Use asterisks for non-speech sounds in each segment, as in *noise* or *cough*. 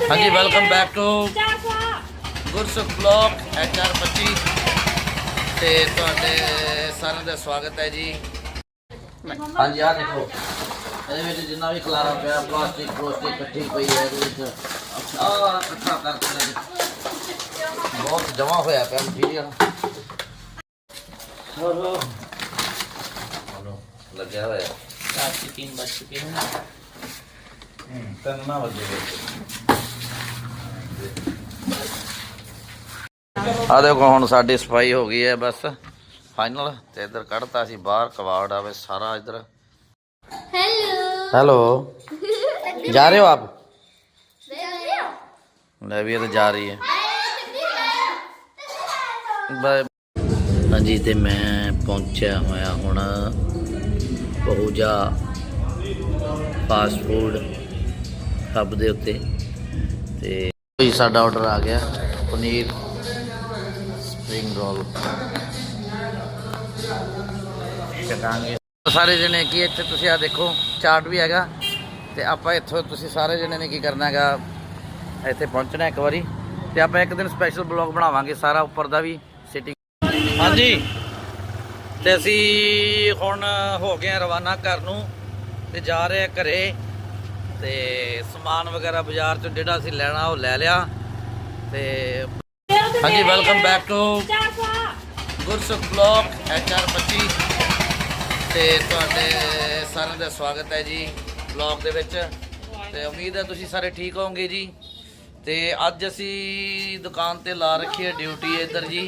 ਹਾਂਜੀ welcome back to Gursukh blog HR 25 ਤੇ ਤੁਹਾਡੇ ਸਾਰਿਆਂ ਦਾ ਸਵਾਗਤ ਹੈ ਜੀ। ਹਾਂਜੀ ਆ ਦੇਖੋ। ਇਹਦੇ ਵਿੱਚ ਜਿੰਨਾ ਵੀ ਖਲਾਰਾ ਪਿਆ ਪਲਾਸਟਿਕ ਪਲਾਸਟਿਕ ਇਕੱਠੀ ਪਈ ਹੈ ਇਹਦੇ ਵਿੱਚ ਆ ਇਕੱਠਾ ਕਰਕੇ ਬਹੁਤ ਜਮਾ ਹੋਇਆ ਪਿਆ ਮਟੀਰੀਅਲ ਹੋ ਹੋ ਲੱਗਿਆ ਹੋਇਆ। ਚਾਰ ਆ ਦੇਖੋ ਹੁਣ ਸਾਡੀ ਸਫ਼ਾਈ ਹੋ ਗਈ ਹੈ ਬਸ ਫਾਈਨਲ ਤੇ ਇੱਧਰ ਕੱਢਤਾ ਸੀ ਬਾਹਰ ਕਵਾੜ ਆਵੇ ਸਾਰਾ ਇੱਧਰ। हेलो ਹੈਲੋ ਜਾ ਰਹੇ ਹੋ ਆਪ? ਲੈ ਵੀ ਇਹ ਤਾਂ ਜਾ ਰਹੀ ਹੈ। ਬਾਏ ਹਾਂਜੀ ਤੇ ਮੈਂ ਪਹੁੰਚਿਆ ਹੋਇਆ ਹੁਣ ਪਹੂਜਾ ਫਾਸਟ ਫੂਡ ਹੱਬ ਦੇ ਉੱਤੇ। ਤੇ ਕੋਈ ਸਾਡਾ ਆਰਡਰ ਆ ਗਿਆ, ਪਨੀਰ ਸਪਰਿੰਗ ਰੋਲ ਛਕਾਂਗੇ ਸਾਰੇ ਜਣੇ ਕੀ ਇੱਥੇ ਤੁਸੀਂ ਆ ਦੇਖੋ ਚਾਰਟ ਵੀ ਹੈਗਾ, ਤੇ ਆਪਾਂ ਇੱਥੋਂ ਤੁਸੀਂ ਸਾਰੇ ਜਣੇ ਨੇ ਕੀ ਕਰਨਾ ਹੈਗਾ, ਇੱਥੇ ਪਹੁੰਚਣਾ ਇੱਕ ਵਾਰੀ, ਤੇ ਆਪਾਂ ਇੱਕ ਦਿਨ ਸਪੈਸ਼ਲ ਬਲੌਗ ਬਣਾਵਾਂਗੇ ਸਾਰਾ ਉੱਪਰ ਦਾ ਵੀ ਸਿਟਿੰਗ ਹਾਂਜੀ। ਤੇ ਅਸੀਂ ਹੁਣ ਹੋ ਗਏ ਰਵਾਨਾ ਘਰ ਨੂੰ, ਤੇ ਜਾ ਰਹੇ ਆ ਘਰੇ। ਤੇ ਸਮਾਨ ਵਗੈਰਾ ਬਾਜ਼ਾਰ ਚੋਂ ਜਿਹੜਾ ਅਸੀਂ ਲੈਣਾ, ਉਹ ਲੈ ਲਿਆ। ਤੇ ਹਾਂਜੀ welcome back to Gursukh blog HR 25 ਤੇ ਤੁਹਾਡੇ ਸਾਰਿਆਂ ਦਾ ਸਵਾਗਤ ਹੈ ਜੀ ਬਲੌਗ ਦੇ ਵਿੱਚ। ਤੇ ਉਮੀਦ ਹੈ ਤੁਸੀਂ ਸਾਰੇ ਠੀਕ ਹੋਵੋਗੇ ਜੀ। ਤੇ ਅੱਜ ਅਸੀਂ ਦੁਕਾਨ ਤੇ ਲਾ ਰੱਖੀ ਹੈ ਡਿਊਟੀ ਇੱਧਰ ਜੀ।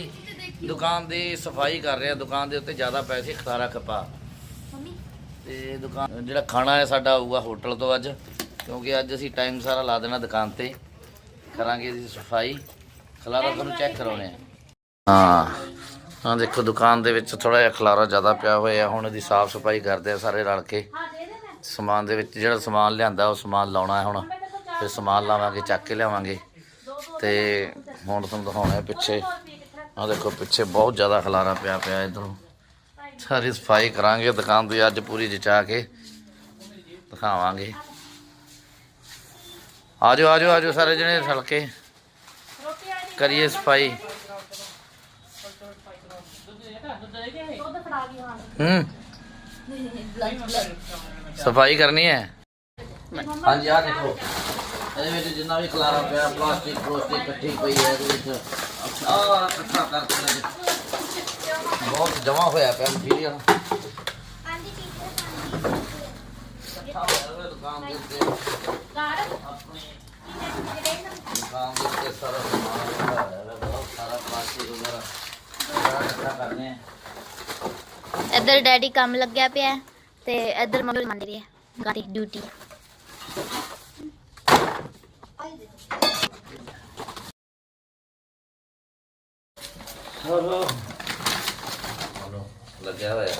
ਦੁਕਾਨ ਦੀ ਸਫ਼ਾਈ ਕਰ ਰਹੇ ਹਾਂ। ਦੁਕਾਨ ਦੇ ਉੱਤੇ ਜ਼ਿਆਦਾ ਪੈਸੇ ਖਲਾਰਾ ਖਪਾ। ਤੇ ਦੁਕਾਨ ਜਿਹੜਾ ਖਾਣਾ ਹੈ ਸਾਡਾ ਆਊਗਾ ਹੋਟਲ ਤੋਂ ਅੱਜ। ਕਿਉਂਕਿ ਅੱਜ ਅਸੀਂ ਟਾਈਮ ਸਾਰਾ ਲਾ ਦੇਣਾ ਦੁਕਾਨ ਤੇ। ਕਰਾਂਗੇ ਇਹਦੀ ਸਫ਼ਾਈ। ਖਲਾਰਾ ਤੁਹਾਨੂੰ ਚੈੱਕ ਕਰਾਉਣੇ ਆ। ਹਾਂ। ਹਾਂ, ਦੇਖੋ, ਦੁਕਾਨ ਦੇ ਵਿੱਚ ਥੋੜਾ ਜਿਹਾ ਖਲਾਰਾ ਜ਼ਿਆਦਾ ਪਿਆ ਹੋਇਆ। ਹੁਣ ਇਹਦੀ ਸਾਫ਼ ਸਫ਼ਾਈ ਕਰਦੇ ਆ ਸਾਰੇ ਰਲ ਕੇ। ਸਮਾਨ ਦੇ ਵਿੱਚ ਜਿਹੜਾ ਸਮਾਨ ਲਿਆਂਦਾ, ਉਹ ਸਮਾਨ ਲਾਉਣਾ ਹੈ ਹੁਣ। ਫਿਰ ਸਮਾਨ ਲਾਵਾਂਗੇ, ਚੱਕ ਕੇ ਲਿਆਵਾਂਗੇ। ਤੇ ਹੁਣ ਤੁਹਾਨੂੰ ਦਿਖਾਉਣਾ ਪਿੱਛੇ। ਆ ਦੇਖੋ, ਪਿੱਛੇ ਬਹੁਤ ਜ਼ਿਆਦਾ ਖਲਾਰਾ ਪਿਆ ਪਿਆ ਇਧਰੋਂ। ਸਾਰੀ ਸਫ਼ਾਈ ਕਰਾਂਗੇ ਦੁਕਾਨ ਦੀ, ਅੱਜ ਪੂਰੀ ਜਚਾ ਕੇ। ਦਿਖਾਵਾਂਗੇ। ਆਜੋ ਆਜੋ ਆਜੋ ਸਾਰੇ ਜਣੇ ਰਲ ਕੇ ਕਰੀਏ ਸਫ਼ਾਈ। ਹੂੰ। ਸਫ਼ਾਈ ਕਰਨੀ ਹੈ? ਹਾਂਜੀ ਆ ਦੇਖੋ। ਇਹਦੇ ਵਿੱਚ ਜਿੰਨਾ ਵੀ ਖਲਾਰਾ ਪਿਆ ਪਲਾਸਟਿਕ ਪਲਾਸਟਿਕ ਇਕੱਠੀ ਪਈ ਹੈ ਇਹਦੇ ਵਿੱਚ ਆ ਇਕੱਠਾ ਕਰਕੇ ਬਹੁਤ ਜਮਾ ਹੋਇਆ ਪਿਆ ਮਟੀਰੀਅਲ ਇਕੱਠਾ ਹੋਇਆ ਹੋਇਆ ਦੁਕਾਨ ਦੇ ਉੱਤੇ ਆਪਣੀ ਦੁਕਾਨ ਦੇ ਉੱਤੇ ਸਾਰਾ ਸਮਾਨ ਰੱਖਿਆ ਹੋਇਆ ਹੈ ਬਹੁਤ ਸਾਰਾ ਪਲਾਸਟਿਕ ਵਗੈਰਾ ਸਾਰਾ ਇਕੱਠਾ ਕਰਨੇ ਆ। ਇੱਧਰ ਡੈਡੀ ਕੰਮ ਲੱਗਿਆ ਪਿਆ ਤੇ ਇੱਧਰ ਮੰਮੀ ਮੰਦੀ ਰਹੀ ਹੈ ਗਾੜੀ ਡਿਊਟੀ। ਲੱਗਿਆ ਹੋਇਆ।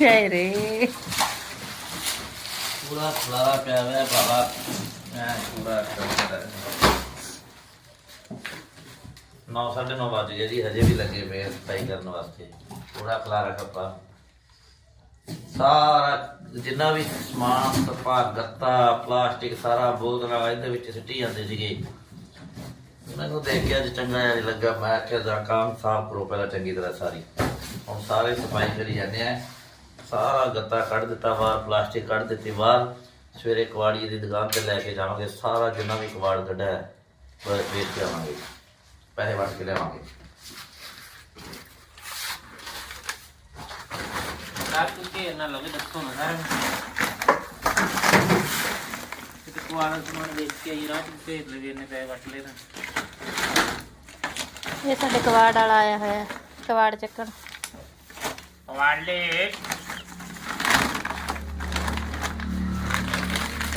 ਰੇ ਪੂਰਾ ਖਲਾਰਾ ਪਿਆ ਹੋਇਆ ਬਾਬਾ। ਮੈਂ ਪੂਰਾ ਕਰਦਾ ਨੌ, ਸਾਢੇ ਨੌ ਵਜੇ ਗਏ ਜੀ, ਹਜੇ ਵੀ ਲੱਗੇ ਪਏ ਸਫ਼ਾਈ ਕਰਨ ਵਾਸਤੇ। ਪੂਰਾ ਖਲਾਰਾ ਖੱਪਾ। ਸਾਰਾ, ਜਿੰਨਾ ਵੀ ਸਮਾਨ, ਸਪਾ, ਗੱਤਾ, ਪਲਾਸਟਿਕ, ਸਾਰਾ ਬੋਤਲਾਂ ਇਹਦੇ ਵਿੱਚ ਸਿੱਟੀ ਜਾਂਦੇ ਸੀਗੇ। ਮੈਨੂੰ ਦੇਖ ਕੇ ਅੱਜ ਚੰਗਾ ਜਿਹਾ ਨੀ ਲੱਗਾ। ਮੈਂ ਆਖਿਆ ਜਾ ਕੰਮ ਸਾਫ਼ ਕਰੋ, ਪਹਿਲਾਂ ਚੰਗੀ ਤਰ੍ਹਾਂ ਸਾਰੀ। ਹੁਣ ਸਾਰੇ ਸਫ਼ਾਈ ਕਰੀ ਜਾਂਦੇ ਆ। ਸਾਰਾ ਗੱਤਾ ਕੱਢ ਦਿੱਤਾ ਬਾਹਰ ਪਲਾਸਟਿਕ ਕੱਢ ਦਿੱਤੀ ਬਾਹਰ ਸਵੇਰੇ ਕਵਾੜੀ ਦੀ ਦੁਕਾਨ ਤੇ ਲੈ ਕੇ ਜਾਵਾਂਗੇ ਸਾਰਾ ਜਿੰਨਾ ਵੀ ਕਵਾੜ ਕੱਢਿਆ ਹੈ ਵੇਚ ਕੇ ਪੈਸੇ ਵਟ ਕੇ ਲਿਆਵਾਂਗੇ। ਸਾਥ ਕੇ ਨਾ ਲਵੇ ਦੱਸੋ ਨਾ ਯਾਰ ਕੁਆਰਾ ਸਮਾਨ ਵੇਚ ਕੇ ਆਈ ਰਾਤ ਤੇ ਲਵੇ ਨੇ ਪੈਸੇ ਵਟ ਲੈਣਾ ਇਹ ਸਾਡੇ ਕਵਾੜ ਵਾਲਾ ਆਇਆ ਹੋਇਆ ਕਵਾੜ ਚੱਕਣ। ਕਵਾੜ ਲੈ।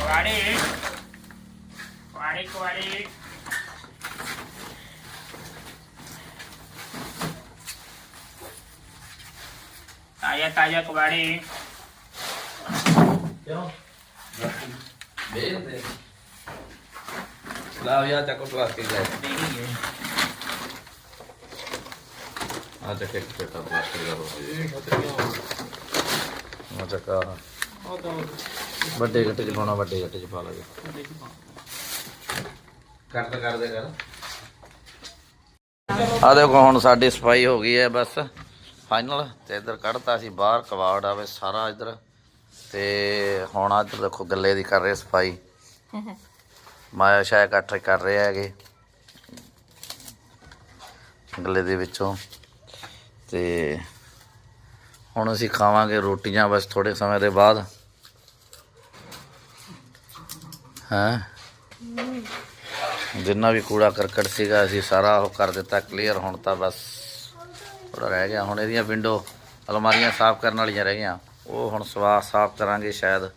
Cobaré. Eh. Cobaré, cobaré. Talla, talla, cobaré. Yo. Verde. લાવ યાર ચકો તો આખી જાય આ ਵੱਡੇ ਗੱਟੇ ਚ ਪਾਉਣਾ ਵੱਡੇ ਗੱਟੇ ਚ ਪਾ ਲਾਂਗੇ ਕਰਦ ਕਰਦੇ ਕਰ ਆ ਦੇਖੋ ਹੁਣ ਸਾਡੀ ਸਫ਼ਾਈ ਹੋ ਗਈ ਹੈ ਬਸ ਫਾਈਨਲ। ਤੇ ਇੱਧਰ ਕੱਢਤਾ ਸੀ ਬਾਹਰ ਕਵਾੜ ਆਵੇ ਸਾਰਾ ਇੱਧਰ। ਤੇ ਹੁਣ ਇੱਧਰ ਦੇਖੋ ਗੱਲੇ ਦੀ ਕਰ ਰਹੇ ਸਫ਼ਾਈ। ਮਾਇਆ ਸ਼ਾਇਆ ਇਕੱਠੇ ਕਰ ਰਹੇ ਹੈਗੇ। ਗੱਲੇ ਦੇ ਵਿੱਚੋਂ। ਤੇ ਹੁਣ ਅਸੀਂ ਖਾਵਾਂਗੇ ਰੋਟੀਆਂ ਬਸ ਥੋੜੇ ਸਮੇਂ ਦੇ ਬਾਅਦ। ਹਾਂ? ਜਿੰਨਾ ਵੀ ਕੂੜਾ ਕਰਕਟ ਸੀਗਾ ਅਸੀਂ ਸਾਰਾ ਉਹ ਕਰ ਦਿੱਤਾ ਕਲੀਅਰ ਹੁਣ ਤਾਂ ਬਸ ਥੋੜਾ ਰਹਿ ਗਿਆ। ਹੁਣ ਇਹਦੀਆਂ ਵਿੰਡੋ ਅਲਮਾਰੀਆਂ ਸਾਫ਼ ਕਰਨ ਵਾਲੀਆਂ ਰਹਿ ਗਈਆਂ। ਉਹ ਹੁਣ ਸਵਾ ਸਾਫ਼ ਕਰਾਂਗੇ ਸ਼ਾਇਦ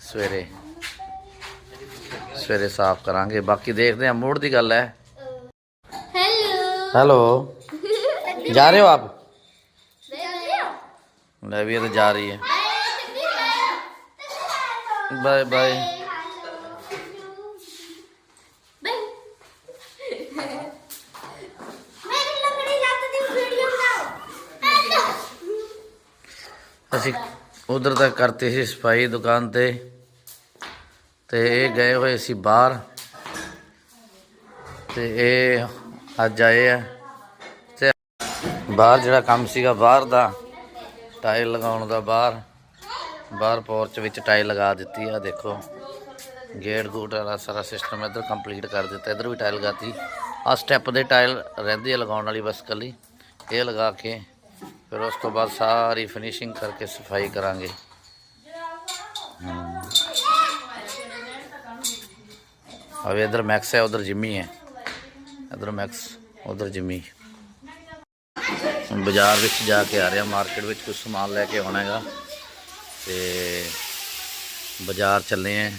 ਸਵੇਰੇ। ਸਵੇਰੇ ਸਾਫ਼ ਕਰਾਂਗੇ। ਬਾਕੀ ਦੇਖਦੇ ਹਾਂ ਮੂਡ ਦੀ ਗੱਲ ਹੈ। ਹੈਲੋ ਜਾ ਰਹੇ ਹੋ ਆਪ? ਲੈ ਵੀ ਇਹ ਤਾਂ ਜਾ ਰਹੀ ਹੈ। ਬਾਏ ਬਾਏ ਉਧਰ ਤਾਂ ਕਰਤੀ ਸੀ ਸਫ਼ਾਈ ਦੁਕਾਨ ਤੇ। ਤੇ ਇਹ ਗਏ ਹੋਏ ਸੀ ਬਾਹਰ। ਤੇ ਇਹ ਅੱਜ ਆਏ ਆ। ਤੇ ਬਾਹਰ ਜਿਹੜਾ ਕੰਮ ਸੀਗਾ, ਬਾਹਰ ਦਾ ਟਾਇਲ ਲਗਾਉਣ ਦਾ ਬਾਹਰ। ਬਾਹਰ ਪੋਰਚ ਵਿੱਚ ਟਾਇਲ ਲਗਾ ਦਿੱਤੀ ਆ, ਦੇਖੋ। ਗੇਟ ਗੂਟ ਵਾਲਾ ਸਾਰਾ ਸਿਸਟਮ ਇੱਧਰ ਕੰਪਲੀਟ ਕਰ ਦਿੱਤਾ, ਇੱਧਰ ਵੀ ਟਾਇਲ ਲਗਾਤੀ। ਆ ਸਟੈਪ ਦੇ ਟਾਇਲ ਰਹਿੰਦੀ ਹੈ ਲਗਾਉਣ ਵਾਲੀ ਬਸ ਕੱਲੀ। ਇਹ ਲਗਾ ਕੇ ਫਿਰ ਉਸ ਤੋਂ ਬਾਅਦ ਸਾਰੀ ਫਿਨਿਸ਼ਿੰਗ ਕਰਕੇ ਸਫ਼ਾਈ ਕਰਾਂਗੇ ਅਬ ਇਧਰ ਮੈਕਸ ਹੈ ਉਧਰ ਜਿੰਮੀ ਹੈ ਇਧਰ ਮੈਕਸ ਉਧਰ ਜਿੰਮੀ ਹੁਣ ਬਾਜ਼ਾਰ ਵਿੱਚ ਜਾ ਕੇ ਆ ਰਿਹਾ ਮਾਰਕੀਟ ਵਿੱਚ ਕੁਝ ਸਮਾਨ ਲੈ ਕੇ ਆਉਣਾ ਹੈਗਾ ਤੇ ਬਾਜ਼ਾਰ ਚੱਲੇ ਆਂ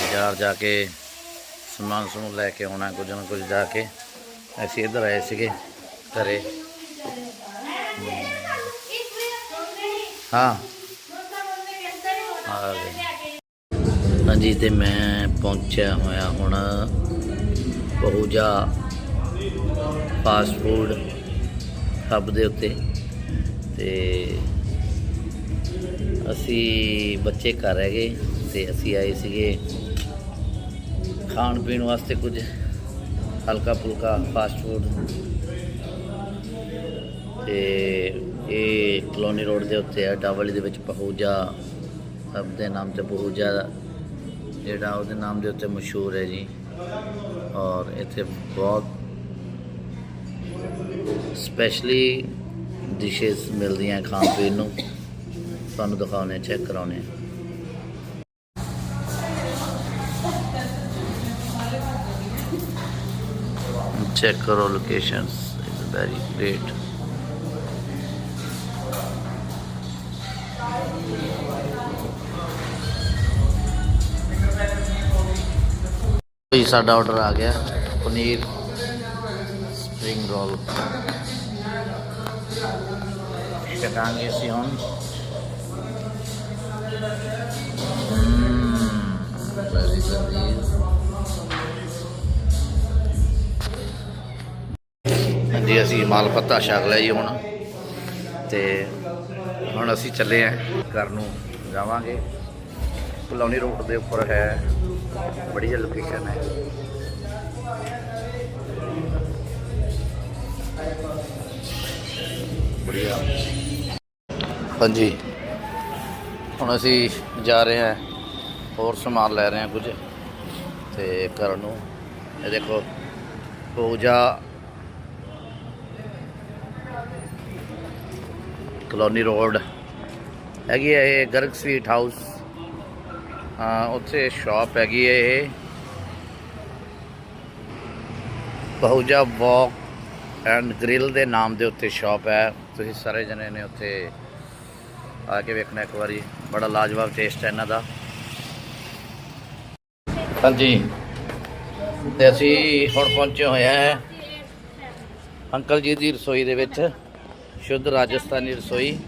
ਬਾਜ਼ਾਰ ਜਾ ਕੇ ਸਮਾਨ ਸਮੂਨ ਲੈ ਕੇ ਆਉਣਾ ਕੁਝ ਨਾ ਕੁਝ ਜਾ ਕੇ ਅਸੀਂ ਇੱਧਰ ਆਏ ਸੀਗੇ ਘਰੇ ਹਾਂ। ਹਾਂਜੀ, ਤੇ ਮੈਂ ਪਹੁੰਚਿਆ ਹੋਇਆ ਹੁਣ ਬਹੁਜਾ ਫਾਸਟ ਫੂਡ ਹੱਬ ਦੇ ਉੱਤੇ। ਤੇ ਅਸੀਂ ਬੱਚੇ ਘਰ ਹੈਗੇ, ਤੇ ਅਸੀਂ ਆਏ ਸੀਗੇ ਖਾਣ ਪੀਣ ਵਾਸਤੇ ਕੁਝ ਹਲਕਾ ਫੁਲਕਾ ਫਾਸਟ ਫੂਡ ਤੇ ਇਹ ਕਲੋਨੀ ਰੋਡ ਦੇ ਉੱਤੇ ਹੈ ਡਾਵਲੀ ਦੇ ਵਿੱਚ ਪਹੂਜਾ ਸਭ ਦੇ ਨਾਮ ਤੇ ਪਹੂਜਾ ਜਿਹੜਾ ਉਹਦੇ ਨਾਮ ਦੇ ਉੱਤੇ ਮਸ਼ਹੂਰ ਹੈ ਜੀ। ਔਰ ਇੱਥੇ ਬਹੁਤ ਸਪੈਸ਼ਲੀ ਡਿਸ਼ਸ ਮਿਲਦੀਆਂ ਖਾਣ ਪੀਣ ਨੂੰ। ਤੁਹਾਨੂੰ ਦਿਖਾਉਣੇ ਚੈੱਕ ਕਰਾਉਣੇ ਚੈੱਕ ਕਰੋ ਲੋਕੇਸ਼ਨਸ ਇਟਸ ਵੈਰੀ ਗ੍ਰੇਟ ਜੀ ਸਾਡਾ ਆਰਡਰ ਆ ਗਿਆ, ਪਨੀਰ ਸਪਰਿੰਗ ਰੋਲ ਕਟਾਂਗੇ ਅਸੀਂ ਹੁਣ। ਵੈਰੀ ਹਾਂਜੀ, ਅਸੀਂ ਮਾਲ ਪੱਤਾ ਛਕ ਲਿਆ ਜੀ ਹੁਣ। ਤੇ ਹੁਣ ਅਸੀਂ ਚੱਲੇ ਆਂ ਘਰ ਨੂੰ, ਜਾਵਾਂਗੇ। ਕਲੋਨੀ ਰੋਡ ਦੇ ਉੱਪਰ ਹੈ। ਬੜੀਆ ਲੋਕੇਸ਼ਨ ਹੈ। ਬੜੀਆ। ਹਾਂਜੀ। ਹੁਣ ਅਸੀਂ ਜਾ ਰਹੇ ਹਾਂ, ਹੋਰ ਸਮਾਨ ਲੈ ਰਹੇ ਹਾਂ ਕੁਝ। ਤੇ ਕਰਨ ਨੂੰ, ਇਹ ਦੇਖੋ, ਪੂਜਾ। Colony road. ਹੈਗੀ ਹੈ ਇਹ ਗਰਗ ਸਵੀਟ ਹਾਊਸ। ਹਾਂ, ਉੱਥੇ ਸ਼ਾਪ ਹੈਗੀ ਹੈ ਇਹ। ਬਹੁਜਾ ਵਾਕ ਐਂਡ ਗ੍ਰਿਲ ਦੇ ਨਾਮ ਦੇ ਉੱਤੇ ਸ਼ਾਪ ਹੈ। ਤੁਸੀਂ ਸਾਰੇ ਜਣੇ ਨੇ ਉੱਥੇ ਆ ਕੇ ਵੇਖਣਾ ਇੱਕ ਵਾਰੀ। ਬੜਾ ਲਾਜਵਾਬ ਟੇਸਟ ਹੈ ਇਹਨਾਂ ਦਾ। ਹਾਂਜੀ। ਤੇ ਅਸੀਂ ਹੁਣ ਪਹੁੰਚੇ ਹੋਏ ਹਾਂ ਅੰਕਲ ਜੀ ਦੀ ਰਸੋਈ ਦੇ ਵਿੱਚ। ਸ਼ੁੱਧ ਰਾਜਸਥਾਨੀ ਰਸੋਈ।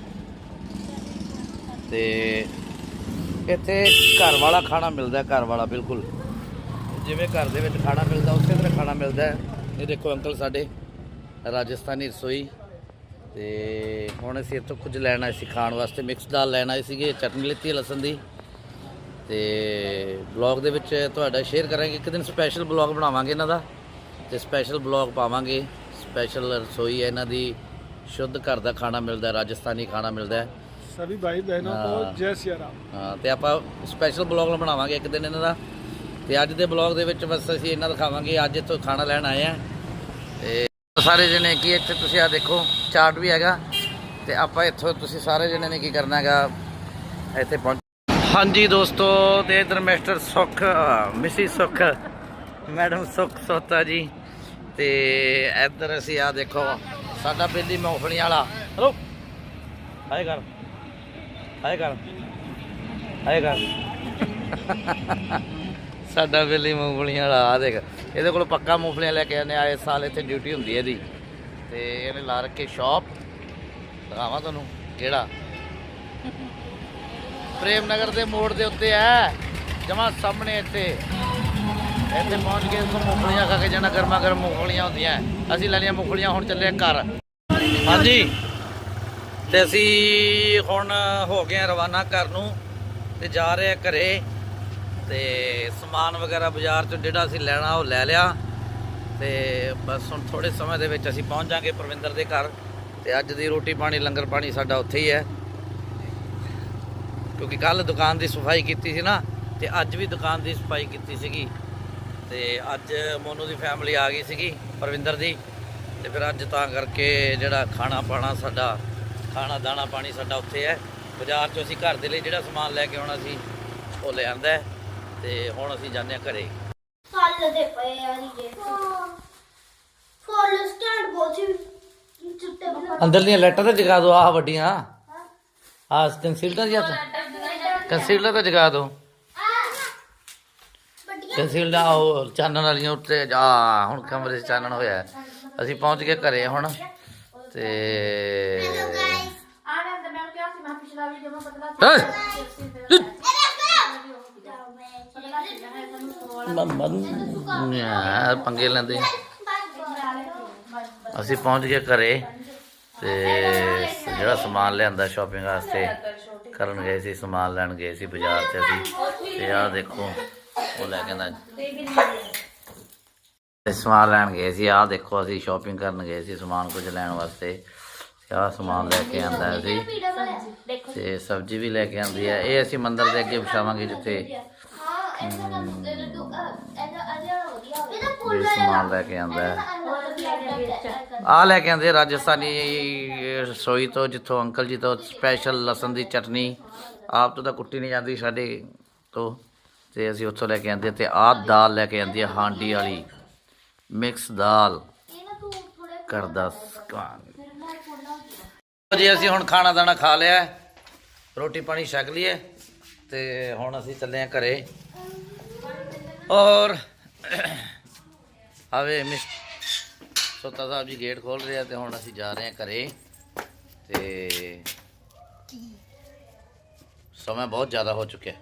ਤੇ ਇੱਥੇ ਘਰ ਵਾਲਾ ਖਾਣਾ ਮਿਲਦਾ ਘਰ ਵਾਲਾ ਬਿਲਕੁਲ। ਜਿਵੇਂ ਘਰ ਦੇ ਵਿੱਚ ਖਾਣਾ ਮਿਲਦਾ, ਉਸੇ ਤਰ੍ਹਾਂ ਖਾਣਾ ਮਿਲਦਾ ਇਹ ਦੇਖੋ ਅੰਕਲ ਸਾਡੇ, ਰਾਜਸਥਾਨੀ ਰਸੋਈ। ਤੇ ਹੁਣ ਅਸੀਂ ਇੱਥੋਂ ਕੁਝ ਲੈਣਾ ਆਏ ਸੀ ਖਾਣ ਵਾਸਤੇ। ਮਿਕਸ ਦਾਲ ਲੈਣ ਆਏ ਸੀਗੇ, ਚਟਨੀ ਲਿੱਤੀ ਹੈ ਲਸਣ ਦੀ। ਤੇ ਬਲੌਗ ਦੇ ਵਿੱਚ ਤੁਹਾਡਾ ਸ਼ੇਅਰ ਕਰਾਂਗੇ। ਇੱਕ ਦਿਨ ਸਪੈਸ਼ਲ ਬਲੌਗ ਬਣਾਵਾਂਗੇ ਇਹਨਾਂ ਦਾ। ਤੇ ਸਪੈਸ਼ਲ ਬਲੌਗ ਪਾਵਾਂਗੇ। ਸਪੈਸ਼ਲ ਰਸੋਈ ਹੈ ਇਹਨਾਂ ਦੀ। ਸ਼ੁੱਧ ਘਰ ਦਾ ਖਾਣਾ ਮਿਲਦਾ ਰਾਜਸਥਾਨੀ ਖਾਣਾ ਮਿਲਦਾ सभी भाई बहनों को हाँ। जय सिया राम ਹਾਂ ਤੇ ਆਪਾਂ ਸਪੈਸ਼ਲ ਬਲੌਗ ਬਣਾਵਾਂਗੇ ਇੱਕ ਦਿਨ ਇਹਨਾਂ ਦਾ ਤੇ ਅੱਜ ਦੇ ਬਲੌਗ ਦੇ ਵਿੱਚ ਬਸ ਅਸੀਂ ਇਹਨਾਂ ਦਿਖਾਵਾਂਗੇ ਅੱਜ ਇੱਥੋਂ ਖਾਣਾ ਲੈਣ ਆਏ ਆ ਤੇ ਸਾਰੇ ਜਣੇ ਕੀ ਇੱਥੇ ਤੁਸੀਂ ਆ ਦੇਖੋ ਚਾਰਟ ਵੀ ਹੈਗਾ ਤੇ ਆਪਾਂ ਇੱਥੋਂ ਤੁਸੀਂ ਸਾਰੇ ਜਣੇ ਨੇ ਕੀ ਕਰਨਾ ਹੈਗਾ ਇੱਥੇ ਪਹੁੰਚ ਹਾਂਜੀ ਦੋਸਤੋ ਤੇ ਇਧਰ ਮਿਸਟਰ ਸੁਖ ਮਿਸੀ ਸੁਖ ਮੈਡਮ ਸੁਖ ਸੋਤਾ ਜੀ ਤੇ ਇੱਧਰ ਅਸੀਂ ਆ ਦੇਖੋ ਸਾਡਾ ਬੇਲੀ ਮੂੰਗਫਲੀਆਂ ਵਾਲਾ ਹਲੋ ਹਾਏ ਕਰ ਹਾਏ ਕਰ। ਹਾਏ ਕਰ। *laughs* ਸਾਡਾ ਬੇਲੀ ਮੂੰਗਫਲੀਆਂ ਵਾਲਾ ਆ ਦੇਖ। ਇਹਦੇ ਕੋਲ ਪੱਕਾ ਮੂੰਗਫਲੀਆਂ ਲੈ ਕੇ ਆਨੇ ਆਏ ਸਾਲ ਇੱਥੇ ਡਿਊਟੀ ਹੁੰਦੀ ਹੈ ਇਹਦੀ। ਤੇ ਇਹਨੇ ਲਾ ਰੱਖੀ ਸ਼ਾਪ ਦਿਖਾਵਾਂ ਤੁਹਾਨੂੰ, ਕਿਹੜਾ? ਪ੍ਰੇਮ ਨਗਰ ਦੇ ਮੋੜ ਦੇ ਉੱਤੇ ਹੈ। ਜਮਾ ਸਾਹਮਣੇ ਇੱਥੇ। ਇੱਥੇ ਪਹੁੰਚ ਕੇ ਇੱਥੋਂ ਮੂੰਗਫਲੀਆਂ ਖਾ ਕੇ ਜਾਣਾ ਗਰਮਾ ਗਰਮ ਮੂੰਗਫਲੀਆਂ ਹੁੰਦੀਆਂ। ਅਸੀਂ ਲੈਣੀਆਂ ਮੂੰਗਫਲੀਆਂ, ਹੁਣ ਚੱਲੇ ਘਰ। ਹਾਂਜੀ। ਤੇ ਅਸੀਂ ਹੁਣ ਹੋ ਗਏ ਰਵਾਨਾ ਘਰ ਨੂੰ ਤੇ ਜਾ ਰਹੇ ਆ ਘਰੇ ਤੇ ਸਮਾਨ ਵਗੈਰਾ ਬਾਜ਼ਾਰ ਚੋਂ ਜਿਹੜਾ ਅਸੀਂ ਲੈਣਾ ਉਹ ਲੈ ਲਿਆ ਤੇ ਬਸ ਹੁਣ ਥੋੜੇ ਸਮੇਂ ਦੇ ਵਿੱਚ ਅਸੀਂ ਪਹੁੰਚ ਜਾਾਂਗੇ ਪ੍ਰਵਿੰਦਰ ਦੇ ਘਰ ਤੇ ਅੱਜ ਦੀ ਰੋਟੀ ਪਾਣੀ, ਲੰਗਰ ਪਾਣੀ ਸਾਡਾ ਉੱਥੇ ਹੀ ਹੈ। ਕਿਉਂਕਿ ਕੱਲ ਦੁਕਾਨ ਦੀ ਸਫ਼ਾਈ ਕੀਤੀ ਸੀ ਨਾ ਤੇ ਅੱਜ ਵੀ ਦੁਕਾਨ ਦੀ ਸਫ਼ਾਈ ਕੀਤੀ ਸੀਗੀ ਤੇ ਅੱਜ ਮੋਨੂ ਦੀ ਫੈਮਿਲੀ ਆ ਗਈ ਸੀਗੀ ਪ੍ਰਵਿੰਦਰ ਦੀ ਤੇ ਫਿਰ ਅੱਜ ਤਾਂ ਕਰਕੇ ਜਿਹੜਾ ਖਾਣਾ ਪਾਣਾ ਸਾਡਾ ਖਾਣਾ ਦਾਣਾ ਪਾਣੀ ਸਾਡਾ ਉੱਥੇ ਹੈ। ਬਾਜ਼ਾਰ 'ਚੋਂ ਅਸੀਂ ਘਰ ਦੇ ਲਈ ਜਿਹੜਾ ਸਮਾਨ ਲੈ ਕੇ ਆਉਣਾ ਸੀ ਉਹ ਲੈ ਆਂਦਾ ਤੇ ਹੁਣ ਅਸੀਂ ਜਾਂਦੇ ਹਾਂ ਘਰੇ। ਫਲ ਦੇ ਪਏ ਆ ਜੀ ਫੁੱਲ ਸਟੈਂਡ ਬਹੁਤ ਹੀ ਚਿੱਟੇ ਬਣਾ ਅੰਦਰਲੀਆਂ ਲਾਈਟਾਂ ਤਾਂ ਜਗਾ ਦਿਓ ਆਹ ਵੱਡੀਆਂ। ਆਹ ਕੰਸੀਲਰ ਜਾਂ ਕੰਸੀਲਰ ਤਾਂ ਜਗਾ ਦਿਓ। ਕੰਸੀਲਰ ਉਹ ਚਾਨਣ ਵਾਲੀਆਂ ਉੱਤੇ ਆ। ਹੁਣ ਕਮਰੇ 'ਚ ਚਾਨਣ ਹੋਇਆ। ਅਸੀਂ ਪਹੁੰਚ ਗਏ ਘਰੇ ਹੁਣ। ਤੇ ਯਾਰ ਪੰਗੇ ਲੈਂਦੇ। ਆ। ਅਸੀਂ ਪਹੁੰਚ ਗਏ ਘਰੇ ਤੇ ਜਿਹੜਾ ਸਮਾਨ ਲਿਆਂਦਾ ਸ਼ਾਪਿੰਗ ਵਾਸਤੇ ਕਰਨ ਗਏ ਸੀ ਸਮਾਨ ਲੈਣ ਗਏ ਸੀ ਬਾਜ਼ਾਰ 'ਚ ਅਸੀਂ। ਤੇ ਆਹ ਦੇਖੋ ਉਹ ਲੈ ਕੇ ਤੇ ਸਮਾਨ ਲੈਣ ਗਏ ਸੀ ਆਹ ਦੇਖੋ ਅਸੀਂ ਸ਼ਾਪਿੰਗ ਕਰਨ ਗਏ ਸੀ ਸਮਾਨ ਕੁਝ ਲੈਣ ਵਾਸਤੇ। ਆਹ ਸਮਾਨ ਲੈ ਕੇ ਆਂਦਾ ਅਸੀਂ ਦੇਖੋ ਤੇ ਸਬਜ਼ੀ ਵੀ ਲੈ ਕੇ ਆਂਦੀ ਹੈ। ਇਹ ਅਸੀਂ ਮੰਦਿਰ ਦੇ ਅੱਗੇ ਵਿਛਾਵਾਂਗੇ ਜਿੱਥੇ ਹਾਂ ਵੀ ਸਮਾਨ ਲੈ ਕੇ ਆਂਦਾ ਹੈ। ਆ ਲੈ ਕੇ ਆਂਦੇ ਰਾਜਸਥਾਨੀ ਰਸੋਈ ਤੋਂ ਜਿੱਥੋਂ ਅੰਕਲ ਜੀ ਤੋਂ ਸਪੈਸ਼ਲ ਲਸਣ ਦੀ ਚਟਨੀ। ਆਪ ਤੋਂ ਤਾਂ ਕੁੱਟੀ ਨਹੀਂ ਜਾਂਦੀ ਸਾਡੇ ਤੋਂ। ਤੇ ਅਸੀਂ ਉੱਥੋਂ ਲੈ ਕੇ ਆਂਦੇ ਤੇ ਆਹ ਦਾਲ ਲੈ ਕੇ ਆਂਦੀ ਹੈ ਹਾਂਡੀ ਵਾਲੀ। ਮਿਕਸ ਦਾਲ। ਕਰਦਾ ਸਕਾਨ ਜੀ ਅਸੀਂ ਹੁਣ ਖਾਣਾ ਦਾਣਾ ਖਾ ਲਿਆ ਰੋਟੀ ਪਾਣੀ ਛਕ ਲਈਏ ਤੇ ਹੁਣ ਅਸੀਂ ਚੱਲੇ ਆ ਘਰੇ। ਔਰ ਆਵੇ ਮਿਸ ਸੋਤਾ ਸਾਹਿਬ ਜੀ ਗੇਟ ਖੋਲ ਰਹੇ ਤੇ ਹੁਣ ਅਸੀਂ ਜਾ ਰਹੇ ਆ ਘਰੇ। ਤੇ ਸਮਾਂ ਬਹੁਤ ਜ਼ਿਆਦਾ ਹੋ ਚੁੱਕਿਆ।